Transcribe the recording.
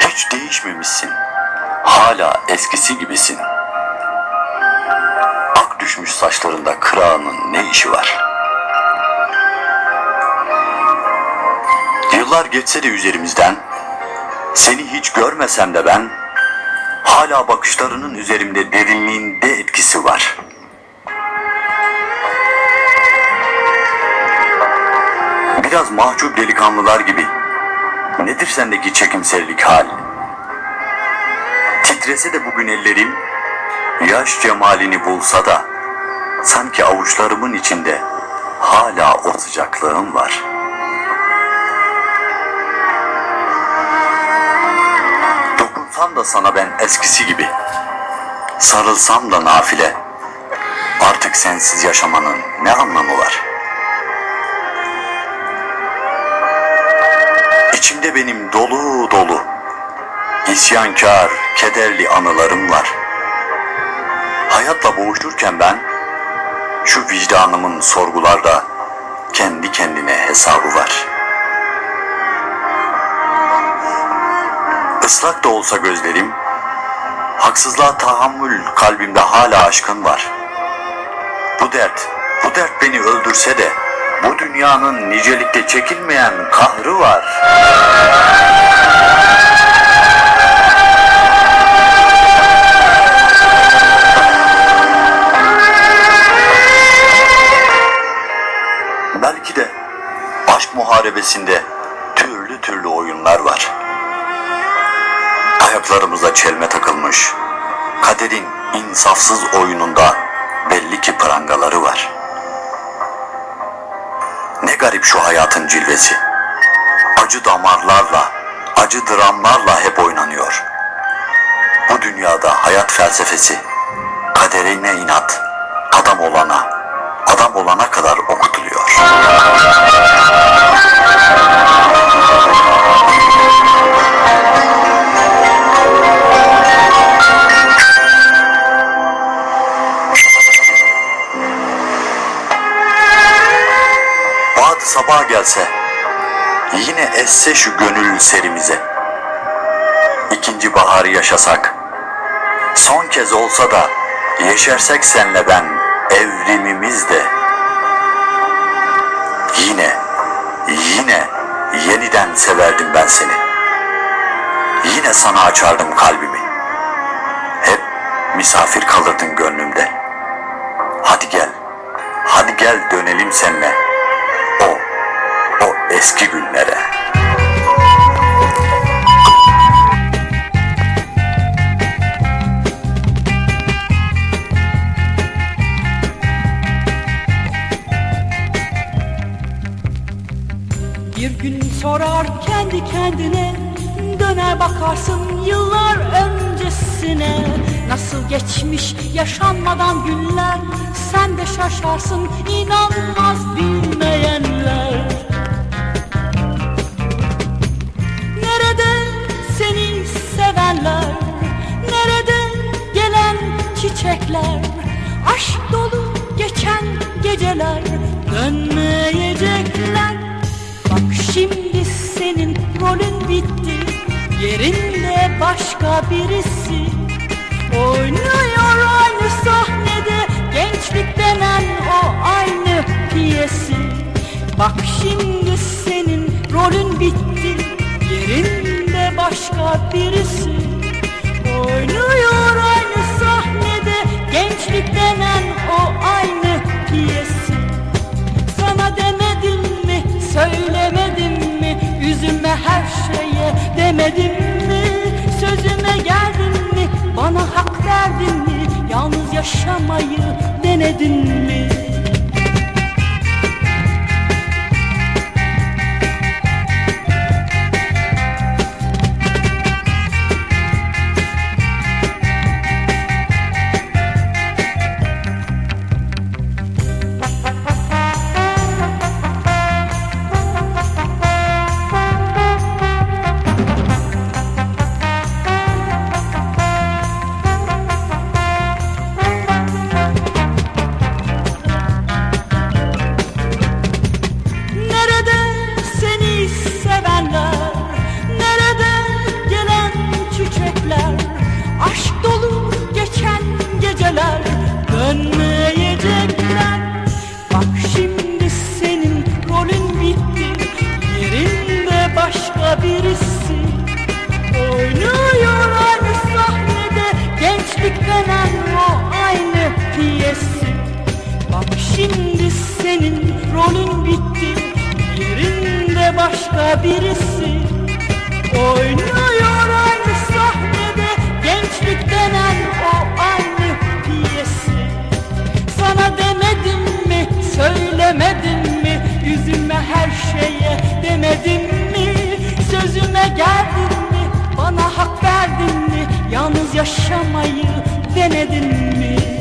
Hiç değişmemişsin. Hala eskisi gibisin. Ak düşmüş saçlarında kırağının ne işi var? Yıllar geçse de üzerimizden, seni hiç görmesem de ben, hala bakışlarının üzerimde derinliğinde etkisi var. Biraz mahcup delikanlılar gibi. Nedir sendeki çekimserlik hal? Titrese de bugün ellerim, yaş cemalini bulsa da, sanki avuçlarımın içinde hala o sıcaklığım var. Dokunsam da sana ben eskisi gibi, sarılsam da nafile, artık sensiz yaşamanın ne anlamı var? İçimde benim dolu dolu, isyankar, kederli anılarım var. Hayatla boğuşurken ben, şu vicdanımın sorgularda kendi kendine hesabı var. Islak da olsa gözlerim, haksızlığa tahammül kalbimde hala aşkın var. Bu dert, bu dert beni öldürse de bu dünyanın nicelikte çekilmeyen kahrı var. Belki de aşk muharebesinde türlü türlü oyunlar var. Ayaklarımıza çelme takılmış, kaderin insafsız oyununda belli ki prangaları var. Garip şu hayatın cilvesi. Acı damarlarla, acı dramlarla hep oynanıyor. Bu dünyada hayat felsefesi, kaderine inat, adam olana, adam olana kadar okutuluyor. Gelse, yine esse şu gönül serimize. İkinci baharı yaşasak, son kez olsa da yeşersek senle ben evrimimizde. Yine, yine yeniden severdim ben seni. Yine sana açardım kalbimi. Hep misafir kalırdın gönlümde. Hadi gel, hadi gel dönelim seninle. Eski günlere. Bir gün sorar kendi kendine Döner bakarsın yıllar öncesine Nasıl geçmiş yaşanmadan günler Sen de şaşarsın inanmaz bilmeyenler çiçekler Aşk dolu geçen geceler Dönmeyecekler. Bak şimdi senin rolün bitti Yerinde başka birisi. Oynuyor demedim mi? Sözüme geldin mi, bana hak verdin mi? Yalnız yaşamayı denedin mi şimdi senin rolün bitti. Yerinde başka birisi. Oynuyor aynı sahnede. Gençlik denen o aynı piyesi. Sana demedim mi, söylemedim mi? Yüzüme her şeye demedim mi? Sözüme geldin mi, bana hak verdin mi? Yalnız yaşamayı denedin mi